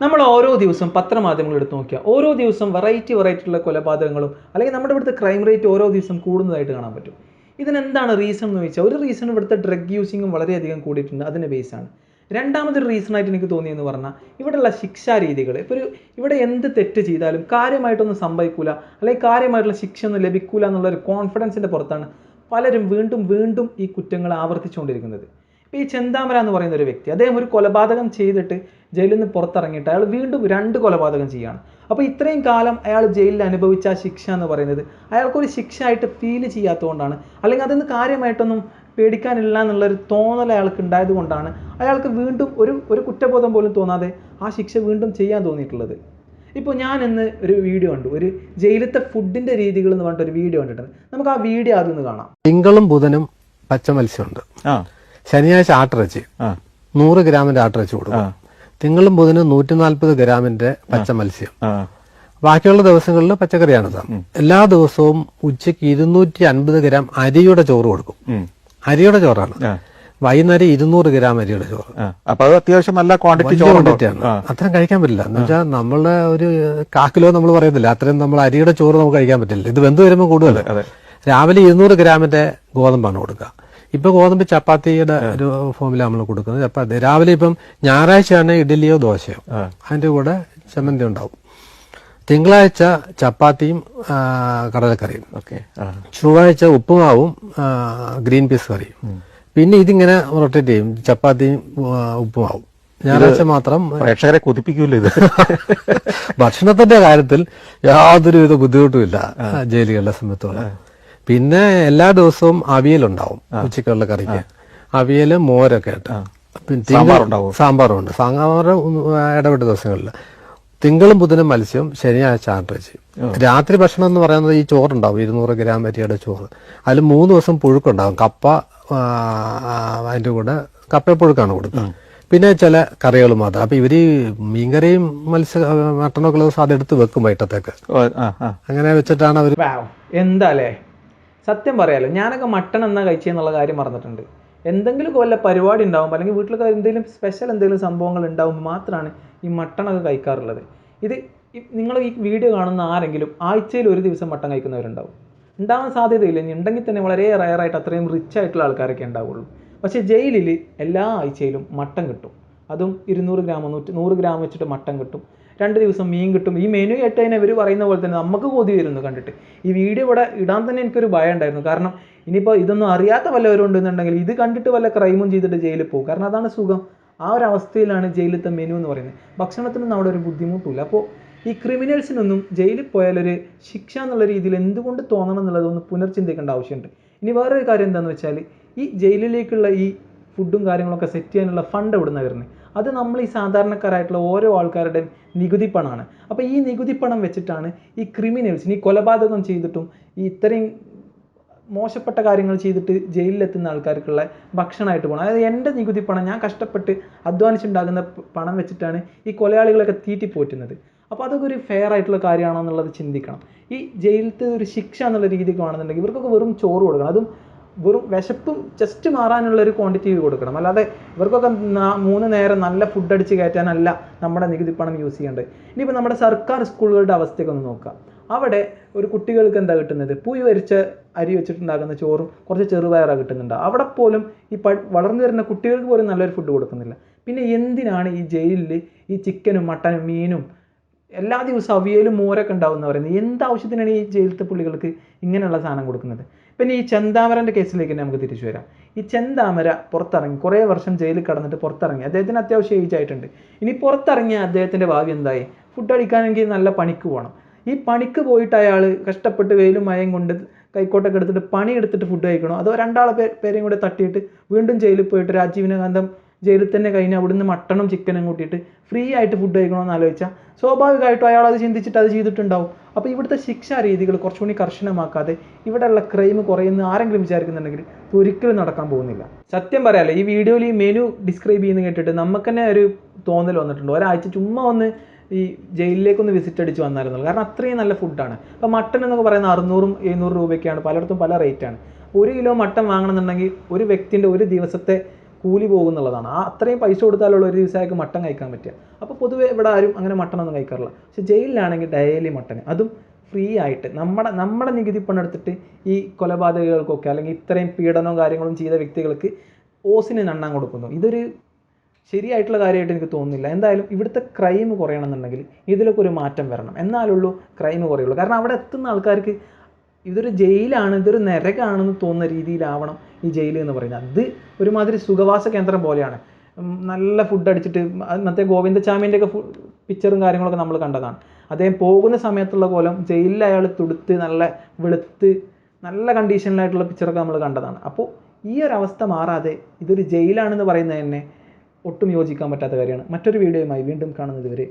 നമ്മൾ ഓരോ ദിവസവും പത്രമാധ്യമങ്ങൾ എടുത്ത് നോക്കിയാൽ ഓരോ ദിവസം വെറൈറ്റി വെറൈറ്റി ഉള്ള കൊലപാതകങ്ങളും അല്ലെങ്കിൽ നമ്മുടെ ഇവിടുത്തെ ക്രൈം റേറ്റ് ഓരോ ദിവസം കൂടുന്നതായിട്ട് കാണാൻ പറ്റും. ഇതിനെന്താണ് റീസൺ എന്ന് ചോദിച്ചാൽ ഒരു റീസൺ ഇവിടുത്തെ ഡ്രഗ് യൂസിങ്ങും വളരെയധികം കൂടിയിട്ടുണ്ട് അതിന്റെ ബേസാണ് രണ്ടാമതൊരു റീസൺ ആയിട്ട് എനിക്ക് തോന്നിയെന്ന് പറഞ്ഞാൽ ഇവിടെയുള്ള ശിക്ഷാരീതികൾ ഇപ്പോൾ ഒരു ഇവിടെ എന്ത് തെറ്റ് ചെയ്താലും കാര്യമായിട്ടൊന്നും സംഭവിക്കൂല അല്ലെങ്കിൽ കാര്യമായിട്ടുള്ള ശിക്ഷ ഒന്നും ലഭിക്കൂല എന്നുള്ള ഒരു കോൺഫിഡൻസിന്റെ പുറത്താണ് പലരും വീണ്ടും വീണ്ടും ഈ കുറ്റങ്ങൾ ആവർത്തിച്ചുകൊണ്ടിരിക്കുന്നത്. ഇപ്പോൾ ഈ ചെന്താമര എന്ന് പറയുന്ന ഒരു വ്യക്തി അദ്ദേഹം ഒരു കൊലപാതകം ചെയ്തിട്ട് ജയിലിൽ നിന്ന് പുറത്തിറങ്ങിയിട്ട് അയാൾ വീണ്ടും രണ്ട് കൊലപാതകം ചെയ്യുകയാണ് അപ്പോൾ ഇത്രയും കാലം അയാൾ ജയിലിൽ അനുഭവിച്ച ആ ശിക്ഷ എന്ന് പറയുന്നത് അയാൾക്കൊരു ശിക്ഷ ആയിട്ട് ഫീൽ ചെയ്യാത്തതുകൊണ്ടാണ്. അല്ലെങ്കിൽ അതിന് കാര്യമായിട്ടൊന്നും പേടിക്കാനില്ല എന്നുള്ളൊരു തോന്നൽ അയാൾക്ക് ഉണ്ടായത് കൊണ്ടാണ് അയാൾക്ക് വീണ്ടും ഒരു ഒരു കുറ്റബോധം പോലും തോന്നാതെ ആ ശിക്ഷ വീണ്ടും ചെയ്യാൻ തോന്നിയിട്ടുള്ളത്. ഇപ്പോൾ ഞാൻ ഇന്ന് ഒരു വീഡിയോ കണ്ടു. ഒരു ജയിലത്തെ ഫുഡിന്റെ രീതികൾ എന്ന് പറഞ്ഞിട്ട് ഒരു വീഡിയോ കണ്ടിട്ടുണ്ട്. നമുക്ക് ആ വീഡിയോ ആദ്യം കാണാം. തിങ്കളും ബുധനും പച്ച മത്സ്യമുണ്ട്. ആ. ശനിയാഴ്ച ആട്ടിറച്ചി നൂറ് ഗ്രാമിന്റെ ആട്ടിറച്ചി കൊടുക്കും. തിങ്കളും ബുധനും നൂറ്റി നാൽപ്പത് ഗ്രാമിന്റെ പച്ച മത്സ്യം. ബാക്കിയുള്ള ദിവസങ്ങളിൽ പച്ചക്കറിയാണ് സാർ. എല്ലാ ദിവസവും ഉച്ചയ്ക്ക് ഇരുന്നൂറ്റി അൻപത് ഗ്രാം അരിയുടെ ചോറ് കൊടുക്കും. അരിയുടെ ചോറാണ്. വൈകുന്നേരം ഇരുന്നൂറ് ഗ്രാം അരിയുടെ ചോറ്. അപ്പൊ അത് അത്യാവശ്യം നല്ല ക്വാണ്ടിറ്റി ക്വാണ്ടിറ്റിയാണ് അത്രയും കഴിക്കാൻ പറ്റില്ല. എന്ന് വെച്ചാൽ നമ്മളുടെ ഒരു കാക്കിലോ നമ്മൾ പറയുന്നില്ല. അത്രയും നമ്മൾ അരിയുടെ ചോറ് നമുക്ക് കഴിക്കാൻ പറ്റില്ല. ഇത് വെന്ത് വരുമ്പോൾ കൂടുതൽ. രാവിലെ ഇരുന്നൂറ് ഗ്രാമിന്റെ ഗോതമ്പാണ് കൊടുക്കുക. ഇപ്പൊ ഗോതമ്പ് ചപ്പാത്തിയുടെ ഒരു ഫോമിലാണ് നമ്മൾ കൊടുക്കുന്നത്. ചപ്പാത്തി രാവിലെ ഇപ്പം ഞായറാഴ്ചയാണ് ഇഡ്ഡലിയോ ദോശയോ. അതിന്റെ കൂടെ ചമ്മന്തി ഉണ്ടാവും. തിങ്കളാഴ്ച ചപ്പാത്തിയും കടലക്കറിയും. ഓക്കെ. ചൊവ്വാഴ്ച ഉപ്പുമാവും ഗ്രീൻ പീസ് കറിയും. പിന്നെ ഇതിങ്ങനെ റൊട്ടേറ്റ് ചെയ്യും. ചപ്പാത്തിയും ഉപ്പുമാവും. ഞായറാഴ്ച മാത്രം പ്രേക്ഷകരെ കൊതിപ്പിക്കൂല്ലോ ഇത്? ഭക്ഷണത്തിന്റെ കാര്യത്തിൽ യാതൊരുവിധ ബുദ്ധിമുട്ടുമില്ല ജയിലുകളുടെ സമയത്തോളം പിന്നെ എല്ലാ ദിവസവും അവിയലുണ്ടാവും ഉച്ചക്കുള്ള കറിക്ക്. അവിയൽ മോരൊക്കെ ആയിട്ട്. പിന്നെ ഉണ്ട് സാമ്പാറും സാമ്പാറുണ്ട് സാമ്പാർ ഇടപെട്ട ദിവസങ്ങളിൽ. തിങ്കളും ബുധനും മത്സ്യം ശനിയാഴ്ച ആട്ടിറച്ചി രാത്രി ഭക്ഷണം എന്ന് പറയുന്നത് ഈ ചോറുണ്ടാവും. ഇരുന്നൂറ് ഗ്രാം വരിയുടെ ചോറ്. അതിൽ മൂന്ന് ദിവസം പുഴുക്കുണ്ടാവും. കപ്പ അതിന്റെ കൂടെ കപ്പപ്പുഴുക്കാണ് കൊടുക്കുക. പിന്നെ ചില കറികൾ മാത്രം. അപ്പൊ ഇവർ ഈ മീൻകറിയും മത്സ്യ മട്ടനൊക്കെ ഉള്ള ദിവസം അതെടുത്ത് വെക്കും വൈകിട്ടത്തേക്ക്. അങ്ങനെ വെച്ചിട്ടാണ് അവർ എന്താ അല്ലേ സത്യം പറയാലോ ഞാനൊക്കെ മട്ടൺ എന്നാ കഴിച്ചെന്നുള്ള കാര്യം മറന്നിട്ടുണ്ട്. എന്തെങ്കിലും വല്ല പരിപാടി ഉണ്ടാകുമ്പോൾ അല്ലെങ്കിൽ വീട്ടിലൊക്കെ എന്തെങ്കിലും സ്പെഷ്യൽ എന്തെങ്കിലും സംഭവങ്ങൾ ഉണ്ടാകുമ്പോൾ മാത്രമാണ് ഈ മട്ടണൊക്കെ കഴിക്കാറുള്ളത്. ഇത് നിങ്ങൾ ഈ വീഡിയോ കാണുന്ന ആരെങ്കിലും ആഴ്ചയിൽ ഒരു ദിവസം മട്ടൺ കഴിക്കുന്നവരുണ്ടാവും. ഉണ്ടാവാൻ സാധ്യതയില്ല. ഇനി ഉണ്ടെങ്കിൽ തന്നെ വളരെ റയറായിട്ട് അത്രയും റിച്ച് ആയിട്ടുള്ള ആൾക്കാരൊക്കെ ഉണ്ടാവുള്ളൂ. പക്ഷേ ജയിലിൽ എല്ലാ ആഴ്ചയിലും മട്ടൺ കിട്ടും. അതും ഇരുന്നൂറ് ഗ്രാം നൂറ്റി നൂറ് ഗ്രാം വെച്ചിട്ട് മട്ടൺ കിട്ടും. രണ്ട് ദിവസം മീൻ കിട്ടും. ഈ മെനു കേട്ട് തന്നെ ഇവർ പറയുന്ന പോലെ തന്നെ നമുക്ക് കൊതി വരുന്നു കണ്ടിട്ട്. ഈ വീഡിയോ ഇവിടെ ഇടാൻ തന്നെ എനിക്കൊരു ഭയം ഉണ്ടായിരുന്നു. കാരണം ഇനിയിപ്പോൾ ഇതൊന്നും അറിയാത്ത വല്ലവരും ഉണ്ടെന്നുണ്ടെങ്കിൽ ഇത് കണ്ടിട്ട് വല്ല ക്രൈമും ചെയ്തിട്ട് ജയിലിൽ പോകും. കാരണം അതാണ് സുഖം. ആ ഒരു അവസ്ഥയിലാണ് ജയിലത്തെ മെനു എന്ന് പറയുന്നത്. ഭക്ഷണത്തിനൊന്നും അവിടെ ഒരു ബുദ്ധിമുട്ടില്ല അപ്പോൾ ഈ ക്രിമിനൽസിനൊന്നും ജയിലിൽ പോയാലൊരു ശിക്ഷ എന്നുള്ള രീതിയിൽ എന്തുകൊണ്ട് തോന്നണം എന്നുള്ളതൊന്ന് പുനർചിന്തിക്കേണ്ട ആവശ്യമുണ്ട്. ഇനി വേറൊരു കാര്യം എന്താണെന്ന് വെച്ചാൽ ഈ ജയിലിലേക്കുള്ള ഈ ഫുഡും കാര്യങ്ങളൊക്കെ സെറ്റ് ചെയ്യാനുള്ള ഫണ്ട് എവിടെ നിന്നാണ് വരുന്നത് അത് നമ്മൾ ഈ സാധാരണക്കാരായിട്ടുള്ള ഓരോ ആൾക്കാരുടെയും നികുതി പണമാണ് അപ്പോൾ ഈ നികുതി പണം വെച്ചിട്ടാണ് ഈ ക്രിമിനൽസ് ഈ കൊലപാതകം ചെയ്തിട്ടും ഈ ഇത്രയും മോശപ്പെട്ട കാര്യങ്ങൾ ചെയ്തിട്ട് ജയിലിലെത്തുന്ന ആൾക്കാർക്കുള്ള ഭക്ഷണമായിട്ട് പോകണം അതായത് എന്റെ നികുതി പണം ഞാൻ കഷ്ടപ്പെട്ട് അധ്വാനിച്ചുണ്ടാകുന്ന പണം വെച്ചിട്ടാണ് ഈ കൊലയാളികളൊക്കെ തീറ്റിപ്പോറ്റുന്നത് അപ്പോൾ അതൊക്കെ ഒരു ഫെയർ ആയിട്ടുള്ള കാര്യമാണോ എന്നുള്ളത് ചിന്തിക്കണം. ഈ ജയിലത്തെ ഒരു ശിക്ഷ എന്നുള്ള രീതിക്ക് വേണമെന്നുണ്ടെങ്കിൽ ഇവർക്കൊക്കെ വെറും ചോറ് കൊടുക്കണം. അതും വെറും വിശപ്പും ജസ്റ്റ് മാറാനുള്ള ഒരു ക്വാണ്ടിറ്റി കൊടുക്കണം. അല്ലാതെ ഇവർക്കൊക്കെ മൂന്ന് നേരം നല്ല ഫുഡ് അടിച്ച് കയറ്റാനല്ല നമ്മുടെ നികുതി പണം യൂസ് ചെയ്യേണ്ടത്. ഇനിയിപ്പോൾ നമ്മുടെ സർക്കാർ സ്കൂളുകളുടെ അവസ്ഥയൊക്കെ ഒന്ന് നോക്കാം. അവിടെ ഒരു കുട്ടികൾക്ക് എന്താ കിട്ടുന്നത്? പൂയി വരിച്ച അരി വെച്ചിട്ടുണ്ടാക്കുന്ന ചോറും കുറച്ച് ചെറുപയറാണ് കിട്ടുന്നുണ്ട്. അവിടെ പോലും ഈ പ വളർന്നു വരുന്ന കുട്ടികൾക്ക് പോലും നല്ലൊരു ഫുഡ് കൊടുക്കുന്നില്ല. പിന്നെ എന്തിനാണ് ഈ ജയിലിൽ ഈ ചിക്കനും മട്ടനും മീനും എല്ലാ ദിവസവും അവിയലും മോരൊക്കെ ഉണ്ടാവും എന്ന് പറയുന്നത് എന്ത് ആവശ്യത്തിനാണ് ഈ ജയിലത്തെ പുള്ളികൾക്ക് ഇങ്ങനെയുള്ള സാധനം കൊടുക്കുന്നത്? പിന്നെ ഈ ചെന്താമരന്റെ കേസിലേക്ക് തന്നെ നമുക്ക് തിരിച്ചു വരാം. ഈ ചെന്താമര പുറത്തിറങ്ങി കുറേ വർഷം ജയിലിൽ കടന്നിട്ട് പുറത്തിറങ്ങി അദ്ദേഹത്തിന് അത്യാവശ്യം ഏജ് ആയിട്ടുണ്ട്. ഇനി പുറത്തിറങ്ങിയ അദ്ദേഹത്തിന്റെ ഭാവി എന്തായി? ഫുഡ് അടിക്കാനെങ്കിൽ നല്ല പണിക്ക് പോകണം ഈ പണിക്ക് പോയിട്ട് അയാൾ കഷ്ടപ്പെട്ട് വെയിലും മയം കൊണ്ട് കൈക്കോട്ടൊക്കെ എടുത്തിട്ട് പണി എടുത്തിട്ട് ഫുഡ് കഴിക്കണോ? അതോ രണ്ടാളെ പേരെയും കൂടെ തട്ടിയിട്ട് വീണ്ടും ജയിലിൽ പോയിട്ട് രാജീവിനകാന്തം ജയിലിൽ തന്നെ കഴിഞ്ഞ് അവിടുന്ന് മട്ടണും ചിക്കനും കൂട്ടിയിട്ട് ഫ്രീ ആയിട്ട് ഫുഡ് കഴിക്കണമെന്ന് ആലോചിച്ചാൽ സ്വാഭാവികമായിട്ടും അയാൾ അത് ചിന്തിച്ചിട്ട് അത് ചെയ്തിട്ടുണ്ടാവും. അപ്പോൾ ഇവിടുത്തെ ശിക്ഷാ രീതികൾ കുറച്ചുകൂടി കർശനമാക്കാതെ ഇവിടെയുള്ള ക്രൈം കുറയുന്ന ആരെങ്കിലും വിചാരിക്കുന്നുണ്ടെങ്കിൽ ഒരിക്കലും നടക്കാൻ പോകുന്നില്ല. സത്യം പറയാലോ ഈ വീഡിയോയിൽ ഈ മെനു ഡിസ്ക്രൈബ് ചെയ്യുന്ന കേട്ടിട്ട് നമുക്ക് തന്നെ ഒരു തോന്നൽ വന്നിട്ടുണ്ട്. ഒരാഴ്ച ചുമ്മാ ഒന്ന് ഈ ജയിലിലേക്കൊന്ന് വിസിറ്റ് അടിച്ച് വന്നായിരുന്നുള്ളൂ കാരണം അത്രയും നല്ല ഫുഡാണ് അപ്പോൾ മട്ടൺ എന്നൊക്കെ പറയുന്ന അറുന്നൂറും എഴുന്നൂറ് രൂപയ്ക്കാണ് പലയിടത്തും പല റേറ്റാണ് ഒരു കിലോ മട്ടൺ വാങ്ങണമെന്നുണ്ടെങ്കിൽ ഒരു വ്യക്തിന്റെ ഒരു ദിവസത്തെ കൂലി പോകുന്നുള്ളതാണ്. ആ അത്രയും പൈസ കൊടുത്താലുള്ള ഒരു ദിവസം അയാൾക്ക് മട്ടൻ കഴിക്കാൻ പറ്റുക. അപ്പോൾ പൊതുവെ ഇവിടെ ആരും അങ്ങനെ മട്ടനൊന്നും കഴിക്കാറില്ല. പക്ഷേ ജയിലിലാണെങ്കിൽ ഡെയിലി മട്ടൻ. അതും ഫ്രീ ആയിട്ട്. നമ്മുടെ നമ്മുടെ നികുതി പണെടുത്തിട്ട് ഈ കൊലപാതകങ്ങൾക്കൊക്കെ അല്ലെങ്കിൽ ഇത്രയും പീഡനവും കാര്യങ്ങളും ചെയ്ത വ്യക്തികൾക്ക് ഓസിന് നണ്ണാൻ കൊടുക്കുന്നു. ഇതൊരു ശരിയായിട്ടുള്ള കാര്യമായിട്ട് എനിക്ക് തോന്നുന്നില്ല. എന്തായാലും ഇവിടുത്തെ ക്രൈം കുറയണമെന്നുണ്ടെങ്കിൽ ഇതിലൊക്കെ ഒരു മാറ്റം വരണം. എന്നാലുള്ളൂ ക്രൈം കുറയുള്ളൂ. കാരണം അവിടെ എത്തുന്ന ആൾക്കാർക്ക് ഇതൊരു ജയിലാണ് ഇതൊരു നരകാണെന്ന് തോന്നുന്ന രീതിയിലാവണം ഈ ജയിൽ എന്ന് പറയുന്നത്. അത് ഒരുമാതിരി സുഖവാസ കേന്ദ്രം പോലെയാണ്. നല്ല ഫുഡ് അടിച്ചിട്ട് മറ്റേ ഗോവിന്ദചാമിന്റെ ഒക്കെ പിക്ചറും കാര്യങ്ങളൊക്കെ നമ്മൾ കണ്ടതാണ്. അദ്ദേഹം പോകുന്ന സമയത്തുള്ള കോലം ജയിലിൽ അയാൾ തുടുത്ത് നല്ല വെളുത്ത് നല്ല കണ്ടീഷനിലായിട്ടുള്ള പിക്ചറൊക്കെ നമ്മൾ കണ്ടതാണ്. അപ്പോൾ ഈ ഒരു അവസ്ഥ മാറാതെ ഇതൊരു ജയിലാണെന്ന് പറയുന്നത് തന്നെ ഒട്ടും യോജിക്കാൻ പറ്റാത്ത കാര്യമാണ്. മറ്റൊരു വീഡിയോയുമായി വീണ്ടും കാണുന്നത് വരെ